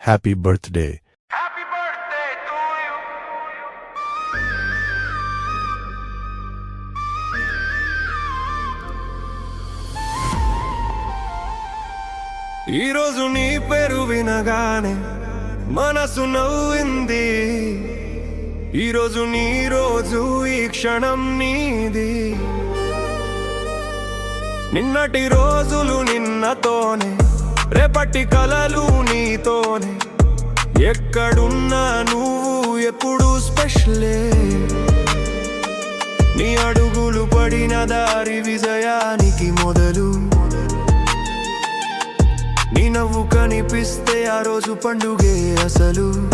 Happy birthday Happy birthday to you. ఈరోజు నీ పేరు వినగానే మనసు నవ్వింది. ఈరోజు నీ రోజు ఈ క్షణం నీది. నిన్నటి రోజులు నిన్నతోనే రేపటి కలలు నీతోనే. ఎక్కడున్నా నువ్వు ఎప్పుడు స్పెషలే. నీ అడుగులు పడిన దారి విజయానికి మొదలు. నీ నవ్వు కనిపిస్తే ఆ రోజు పండుగే అసలు.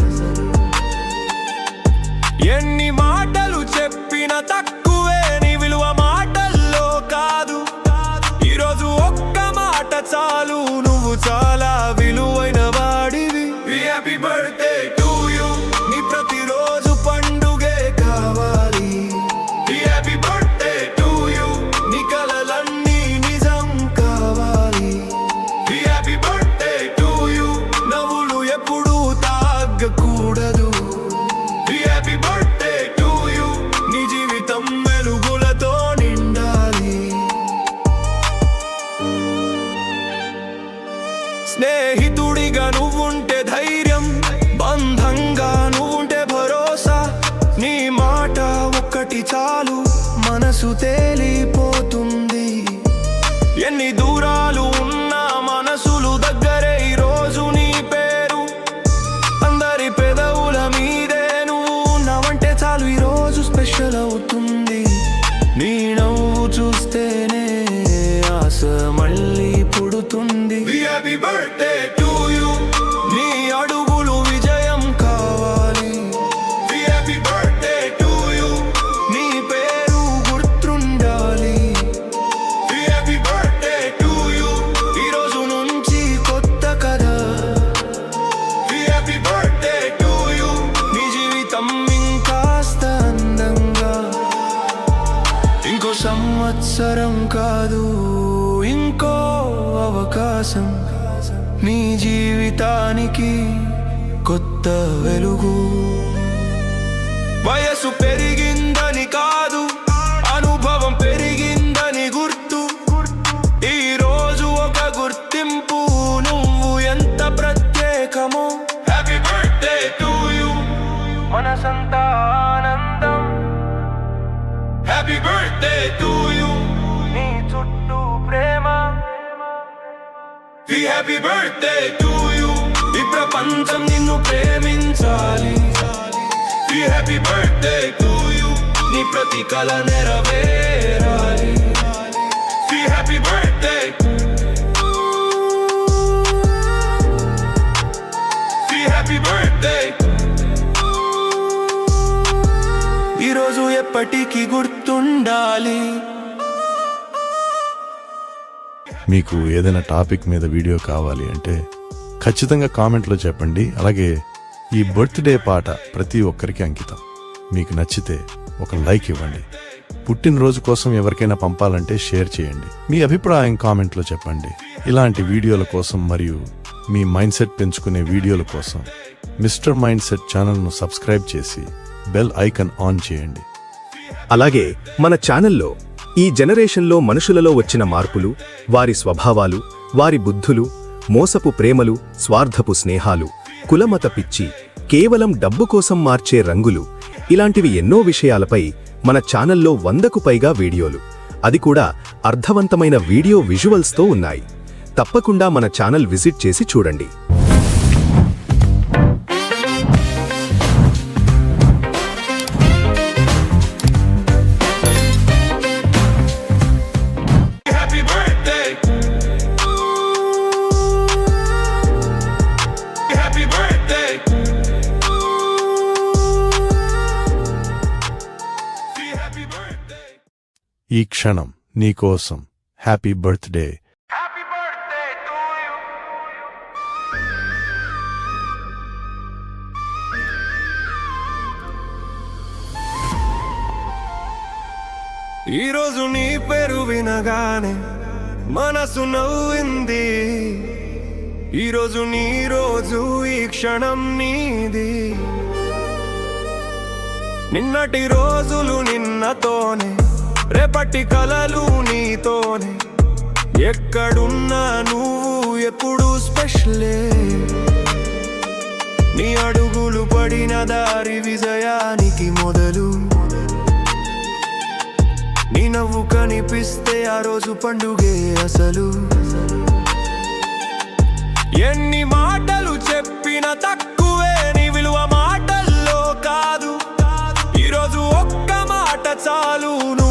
ఎన్ని మాటలు చెప్పిన తక్కువ కాస్త అందంగా. ఇంకో సంవత్సరం కాదు ఇంకో అవకాశం. నీ జీవితానికి కొత్త వెలుగు. హ్యాపీ బర్త్డే టు యు ఈ ప్రపంచం నిన్ను ప్రేమించాలి. హ్యాపీ బర్త్డే టు యు నీ ప్రతి కల నెరవేరాలి హ్యాపీ బర్త్డే హ్యాపీ బర్త్డే ఈరోజు ఎప్పటికీ గుర్తుండాలి. మీకు ఏదైనా టాపిక్ మీద వీడియో కావాలి అంటే ఖచ్చితంగా కామెంట్లో చెప్పండి. అలాగే ఈ బర్త్డే పాట ప్రతి ఒక్కరికి అంకితం. మీకు నచ్చితే ఒక లైక్ ఇవ్వండి. పుట్టినరోజు కోసం ఎవరికైనా పంపాలంటే షేర్ చేయండి. మీ అభిప్రాయం కామెంట్లో చెప్పండి. ఇలాంటి వీడియోల కోసం మరియు మీ మైండ్ సెట్ పెంచుకునే వీడియోల కోసం మిస్టర్ మైండ్ సెట్ ఛానల్ను సబ్స్క్రైబ్ చేసి బెల్ ఐకన్ ఆన్ చేయండి. అలాగే మన ఛానల్లో ఈ జనరేషన్లో మనుషులలో వచ్చిన మార్పులు వారి స్వభావాలు వారి బుద్ధులు మోసపు ప్రేమలు స్వార్థపు స్నేహాలు కులమత పిచ్చి కేవలం డబ్బు కోసం మార్చే రంగులు ఇలాంటివి ఎన్నో విషయాలపై మన ఛానల్లో వందకు పైగా వీడియోలు. అది కూడా అర్థవంతమైన వీడియో విజువల్స్తో ఉన్నాయి. తప్పకుండా మన ఛానల్ విజిట్ చేసి చూడండి. ఈ క్షణం నీకోసం హ్యాపీ బర్త్డే. ఈరోజు నీ పేరు వినగానే మనసు నవ్వింది. ఈరోజు నీ రోజు ఈ క్షణం నీది. నిన్నటి రోజులు నిన్నతోనే రేపటి కలలు నీతోనే. ఎక్కడున్నా నువ్వు ఎప్పుడు స్పెషలే. నీ అడుగులు పడిన దారి విజయానికి మొదలు. నీ నవ్వు కనిపిస్తే ఆ రోజు పండుగే అసలు. ఎన్ని మాటలు చెప్పిన తక్కువే నీ విలువ మాటల్లో కాదు. ఈరోజు ఒక్క మాట చాలు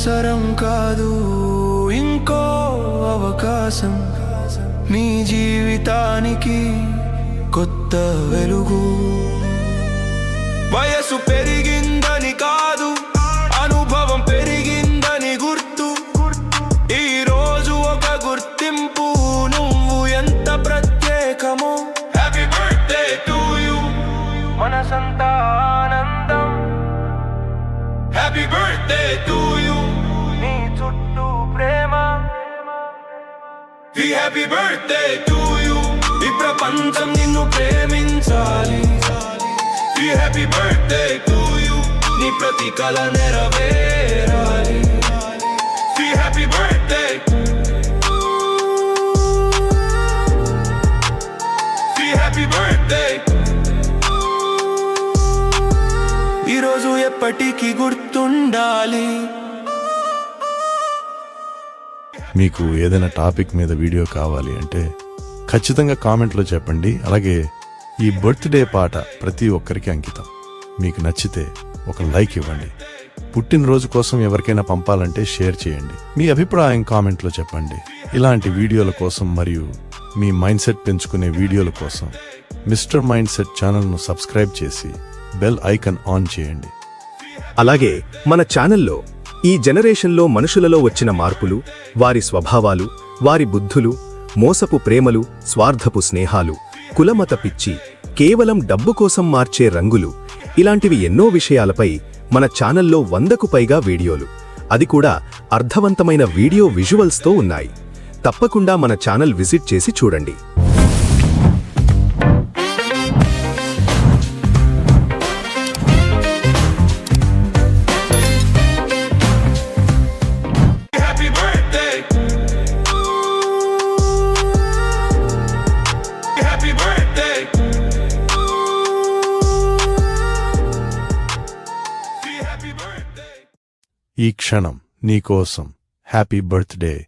అవసరం కాదు. ఇంకో అవకాశం. నీ జీవితానికి కొత్త వెలుగు. వయసు పెరిగిందని కా హ్యాపీ బర్త్డే టు యు ఈ ప్రపంచం నిన్ను ప్రేమించాలి. హ్యాపీ బర్త్డే టు యు నీ ప్రతి కల నెరవేరాలి హ్యాపీ బర్త్డే హ్యాపీ బర్త్డే ఈరోజు ఎప్పటికీ గుర్తుండాలి. మీకు ఏదైనా టాపిక్ మీద వీడియో కావాలి అంటే ఖచ్చితంగా కామెంట్లో చెప్పండి. అలాగే ఈ బర్త్డే పాట ప్రతి ఒక్కరికి అంకితం. మీకు నచ్చితే ఒక లైక్ ఇవ్వండి. పుట్టినరోజు కోసం ఎవరికైనా పంపాలంటే షేర్ చేయండి. మీ అభిప్రాయం కామెంట్లో చెప్పండి. ఇలాంటి వీడియోల కోసం మరియు మీ మైండ్ సెట్ పెంచుకునే వీడియోల కోసం మిస్టర్ మైండ్ సెట్ ఛానల్ను సబ్స్క్రైబ్ చేసి బెల్ ఐకన్ ఆన్ చేయండి. అలాగే మన ఛానల్లో ఈ జనరేషన్లో మనుషులలో వచ్చిన మార్పులు వారి స్వభావాలు వారి బుద్ధులు మోసపు ప్రేమలు స్వార్థపు స్నేహాలు కులమత పిచ్చి కేవలం డబ్బు కోసం మార్చే రంగులు ఇలాంటివి ఎన్నో విషయాలపై మన ఛానల్లో వందకు పైగా వీడియోలు. అది కూడా అర్థవంతమైన వీడియో విజువల్స్తో ఉన్నాయి. తప్పకుండా మన ఛానల్ విజిట్ చేసి చూడండి. ఈ క్షణం నీకోసం హ్యాపీ బర్త్డే.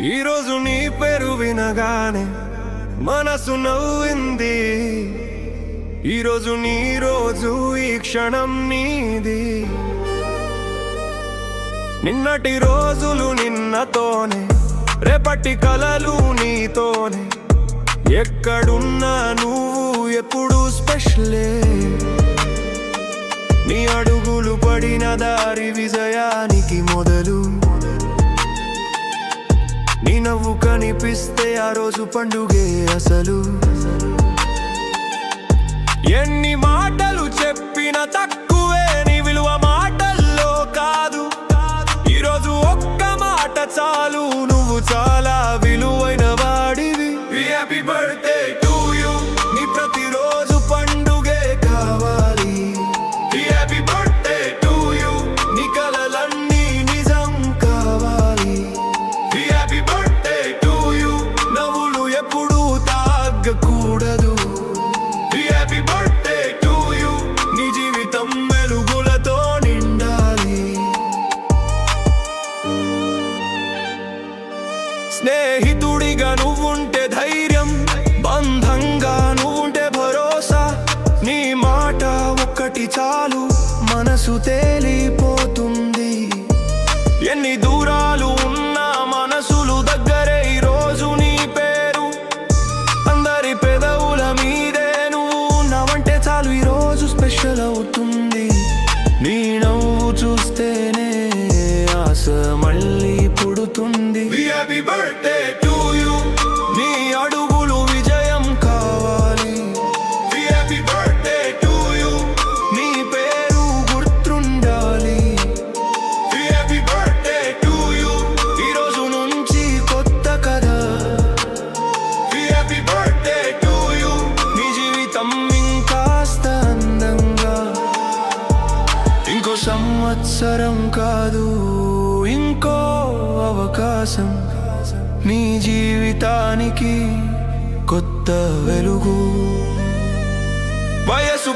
ఈరోజు నీ పేరు వినగానే మనసు నవ్వింది. ఈరోజు నీ రోజు ఈ క్షణం నీది. నిన్నటి రోజులు నిన్నతోనే రేపటి కలలు నీతోనే. ఎక్కడున్నా నువ్వు ఎప్పుడు స్పెషలే. నీ అడుగులు పడిన దారి విజయానికి మొదలు. నవ్వు కనిపిస్తే ఆ రోజు పండుగే అసలు. ఎన్ని మాటలు చెప్పిన తక్కువ అవసరం కాదు. ఇంకో అవకాశం నీ జీవితానికి కొత్త వెలుగు. వయసు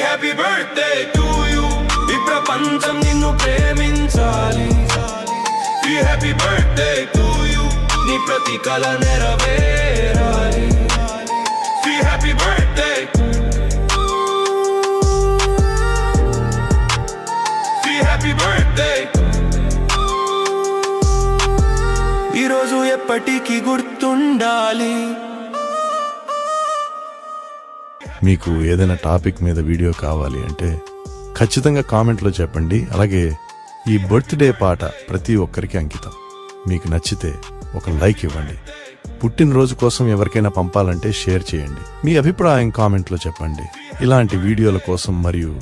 హ్యాపీ బర్త్డే టు యూ ఈ ప్రపంచం నిన్ను ప్రేమించాలి. హ్యాపీ బర్త్డే టు యూ నీ ప్రతి కల నెరవేరాలి హ్యాపీ బర్త్డే హ్యాపీ బర్త్డే ఈరోజు ఎప్పటికీ గుర్తుండాలి. మీకు ఏదైనా టాపిక్ మీద వీడియో కావాలి అంటే ఖచ్చితంగా కామెంట్లో చెప్పండి. అలాగే ఈ బర్త్డే పాట ప్రతి ఒక్కరికి అంకితం. మీకు నచ్చితే ఒక లైక్ ఇవ్వండి. పుట్టినరోజు కోసం ఎవరికైనా పంపాలంటే షేర్ చేయండి. మీ అభిప్రాయం కామెంట్లో చెప్పండి. ఇలాంటి వీడియోల కోసం మరియు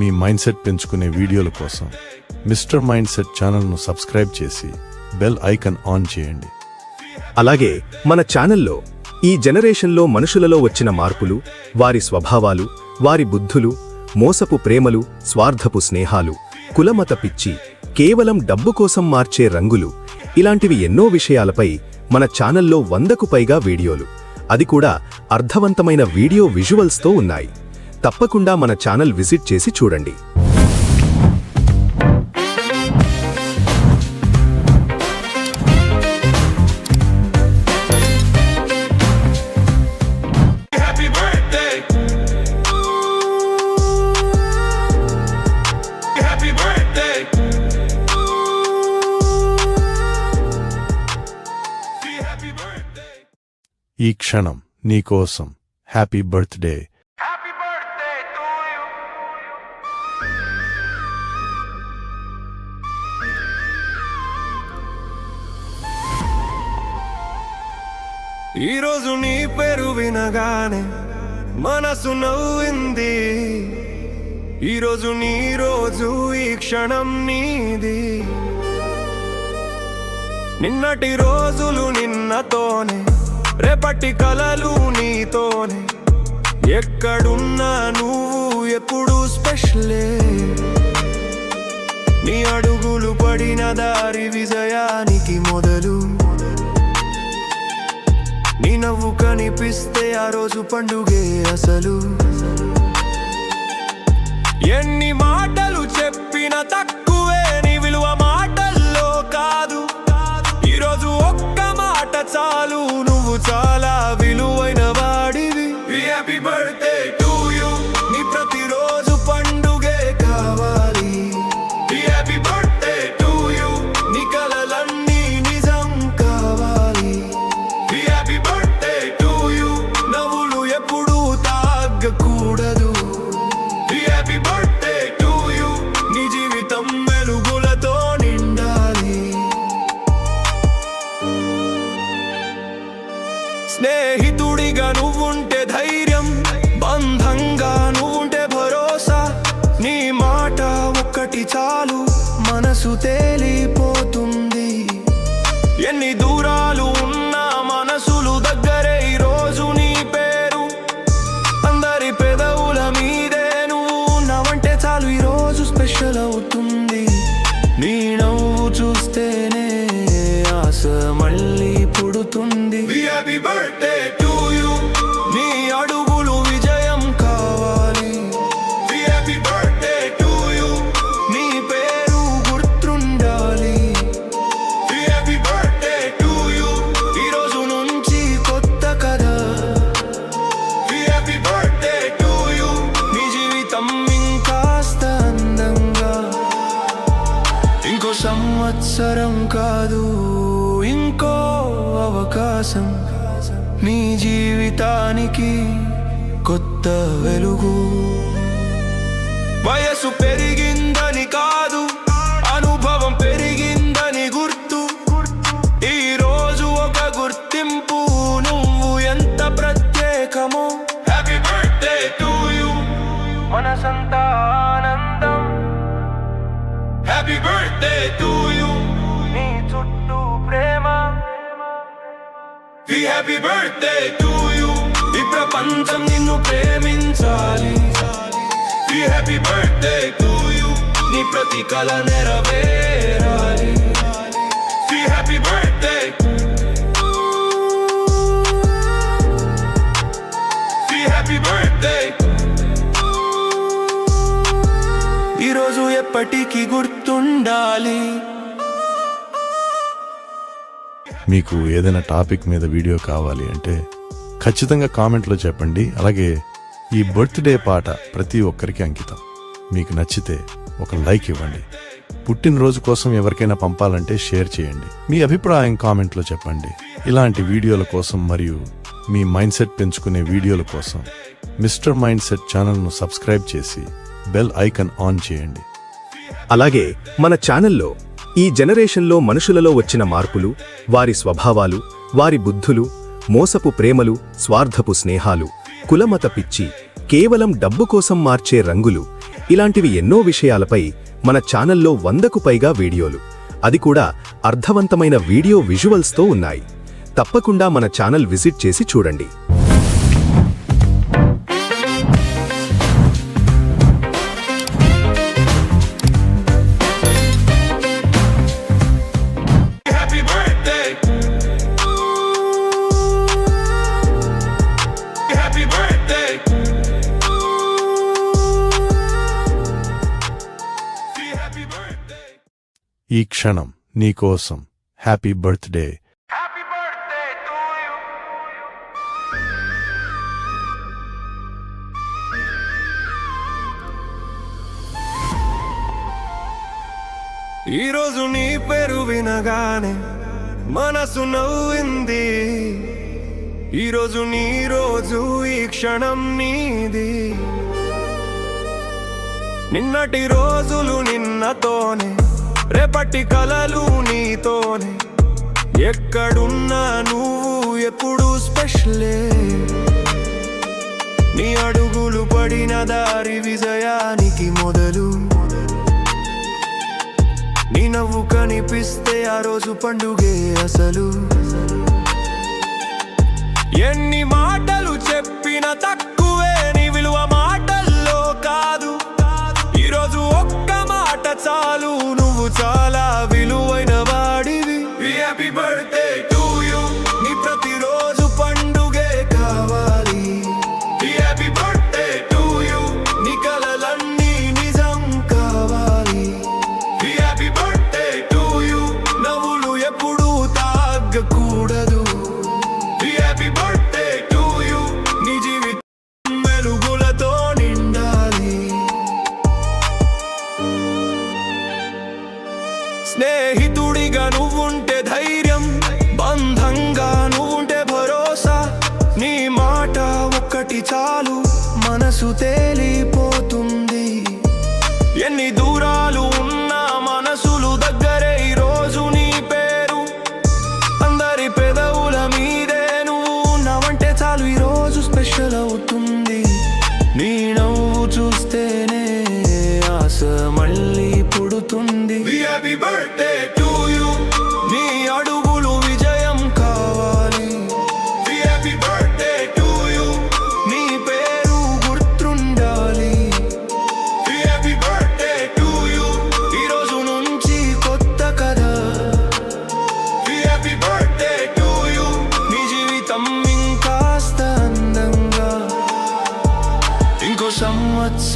మీ మైండ్ సెట్ పెంచుకునే వీడియోల కోసం మిస్టర్ మైండ్ సెట్ ఛానల్ను సబ్స్క్రైబ్ చేసి బెల్ ఐకన్ ఆన్ చేయండి. అలాగే మన ఛానల్లో ఈ జనరేషన్లో మనుషులలో వచ్చిన మార్పులు వారి స్వభావాలు వారి బుద్ధులు మోసపు ప్రేమలు స్వార్థపు స్నేహాలు కులమత పిచ్చి కేవలం డబ్బు కోసం మార్చే రంగులు ఇలాంటివి ఎన్నో విషయాలపై మన ఛానల్లో వందకు పైగా వీడియోలు. అది కూడా అర్థవంతమైన వీడియో విజువల్స్తో ఉన్నాయి. తప్పకుండా మన ఛానల్ విజిట్ చేసి చూడండి. ఈ క్షణం నీకోసం హ్యాపీ బర్త్డే. ఈరోజు నీ పేరు వినగానే మనసు నవ్వింది. ఈరోజు నీ రోజు ఈ క్షణం నీది. నిన్నటి రోజులు నిన్నతోనే రేపటి కలలు నీతోనే. ఎక్కడున్నా నువ్వు ఎప్పుడు స్పెషలే. నీ అడుగులు పడిన దారి విజయానికి మొదలు. నీ నవ్వు కనిపిస్తే ఆ రోజు పండుగే అసలు. ఎన్ని మాటలు చెప్పిన తక్కువ కాదు. ఇంకో అవకాశం నీ జీవితానికి కొత్త వెలుగు. వయసు పెరిగిందని కాదు అనుభవం పెరిగిందని గుర్తు. ఈ రోజు ఒక గుర్తింపు నువ్వు ఎంత ప్రత్యేకమో. హ్యాపీ బర్త్డే టు యు మనసంతా ఆనందం. Happy birthday happy birthday to you ఈ ప్రపంచం నిన్ను ప్రేమించాలి హ్యాపీ బర్త్డే టు యూ నీ ప్రతి కళ నెరవేరాలి హ్యాపీ బర్త్డే హ్యాపీ బర్త్డే ఈరోజు ఎప్పటికీ గుర్తుండాలి మీకు ఏదైనా టాపిక్ మీద వీడియో కావాలి అంటే ఖచ్చితంగా కామెంట్లో చెప్పండి. అలాగే ఈ బర్త్డే పాట ప్రతి ఒక్కరికి అంకితం. మీకు నచ్చితే ఒక లైక్ ఇవ్వండి. పుట్టినరోజు కోసం ఎవరికైనా పంపాలంటే షేర్ చేయండి. మీ అభిప్రాయం కామెంట్లో చెప్పండి. ఇలాంటి వీడియోల కోసం మరియు మీ మైండ్ సెట్ పెంచుకునే వీడియోల కోసం మిస్టర్ మైండ్ సెట్ ఛానల్ను సబ్స్క్రైబ్ చేసి బెల్ ఐకాన్ ఆన్ చేయండి. అలాగే మన ఛానల్లో ఈ జనరేషన్లో మనుషులలో వచ్చిన మార్పులు వారి స్వభావాలు వారి బుద్ధులు మోసపు ప్రేమలు స్వార్థపు స్నేహాలు కులమత పిచ్చి కేవలం డబ్బు కోసం మార్చే రంగులు ఇలాంటివి ఎన్నో విషయాలపై మన ఛానల్లో వందకు పైగా వీడియోలు. అది కూడా అర్థవంతమైన వీడియో విజువల్స్తో ఉన్నాయి. తప్పకుండా మన ఛానల్ విజిట్ చేసి చూడండి. ఈ క్షణం నీకోసం హ్యాపీ బర్త్డే. ఈరోజు నీ పేరు వినగానే మనసు నవ్వింది. ఈరోజు నీ రోజు ఈ క్షణం నీది. నిన్నటి రోజులు నిన్నతోనే రేపటి కలలు నీతోనే. ఎక్కడున్నా నువ్వు ఎప్పుడు స్పెషలే. నీ అడుగులు పడిన దారి విజయానికి మొదలు. నీ నవ్వు కనిపిస్తే ఆ రోజు పండుగే అసలు.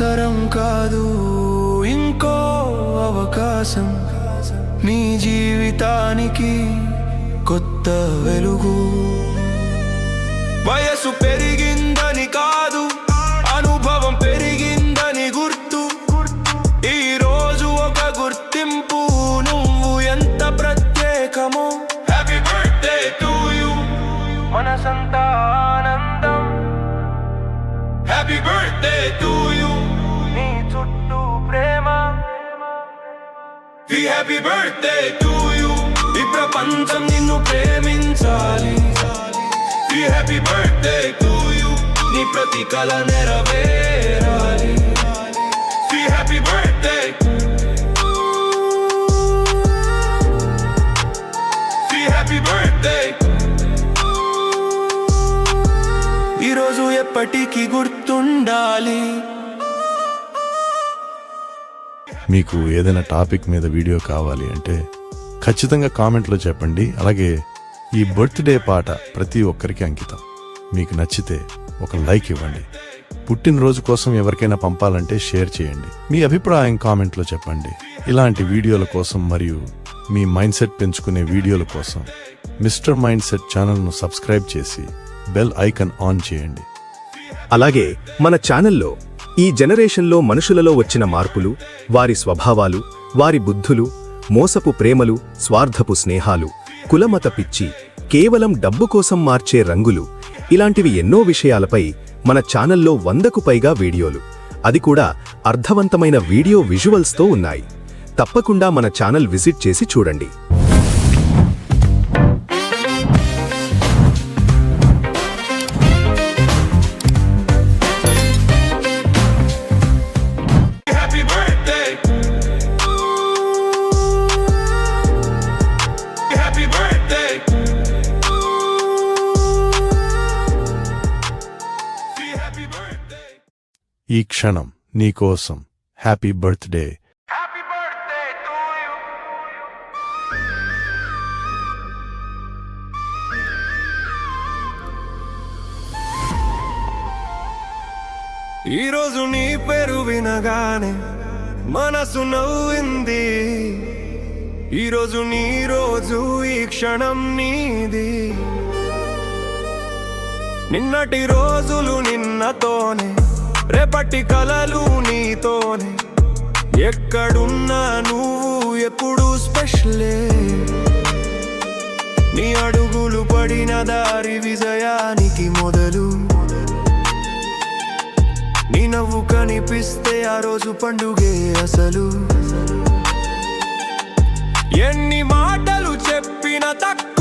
అవసరం కాదు. ఇంకో అవకాశం నీ జీవితానికి కొత్త వెలుగు. వయసు పెరిగిందని కాదు అనుభవం పెరిగిందని గుర్తు. ఈ రోజు ఒక గుర్తింపు నువ్వు ఎంత ప్రత్యేకమో. Happy birthday to you మనసంతానందం happy birthday to happy birthday to you ఈ ప్రపంచం నిన్ను ప్రేమించాలి. ఈ హ్యాపీ బర్త్డే టు యూ నీ ప్రతి కల నెరవేరాలి. ఈ హ్యాపీ బర్త్డే ఈ హ్యాపీ బర్త్డే ఈరోజు ఎప్పటికీ గుర్తుండాలి. మీకు ఏదైనా టాపిక్ మీద వీడియో కావాలి అంటే ఖచ్చితంగా కామెంట్లో చెప్పండి. అలాగే ఈ బర్త్డే పాట ప్రతి ఒక్కరికి అంకితం. మీకు నచ్చితే ఒక లైక్ ఇవ్వండి. పుట్టినరోజు కోసం ఎవరికైనా పంపాలంటే షేర్ చేయండి. మీ అభిప్రాయం కామెంట్లో చెప్పండి. ఇలాంటి వీడియోల కోసం మరియు మీ మైండ్ సెట్ పెంచుకునే వీడియోల కోసం మిస్టర్ మైండ్ సెట్ ఛానల్ను సబ్స్క్రైబ్ చేసి బెల్ ఐకాన్ ఆన్ చేయండి. అలాగే మన ఛానల్లో ఈ జనరేషన్లో మనుషులలో వచ్చిన మార్పులు వారి స్వభావాలు వారి బుద్ధులు మోసపు ప్రేమలు స్వార్థపు స్నేహాలు కులమత పిచ్చి కేవలం డబ్బు కోసం మార్చే రంగులు ఇలాంటివి ఎన్నో విషయాలపై మన ఛానల్లో వందకు పైగా వీడియోలు. అది కూడా అర్థవంతమైన వీడియో విజువల్స్తో ఉన్నాయి. తప్పకుండా మన ఛానల్ విజిట్ చేసి చూడండి. ఈ క్షణం నీకోసం happy birthday happy birthday to you ఈరోజు నీ పేరు వినగానే మనసు నవ్వింది. ఈరోజు నీ రోజు ఈ క్షణం నీది. నిన్నటి రోజులు నిన్నతోనే రేపటి కలలు నీతోనే. ఎక్కడున్నా నువ్వు ఎప్పుడు స్పెషలే. నీ అడుగులు పడిన దారి విజయానికి మొదలు. నీ నవ్వు కనిపిస్తే ఆ రోజు పండుగే అసలు. ఎన్ని మాటలు చెప్పిన తక్కువ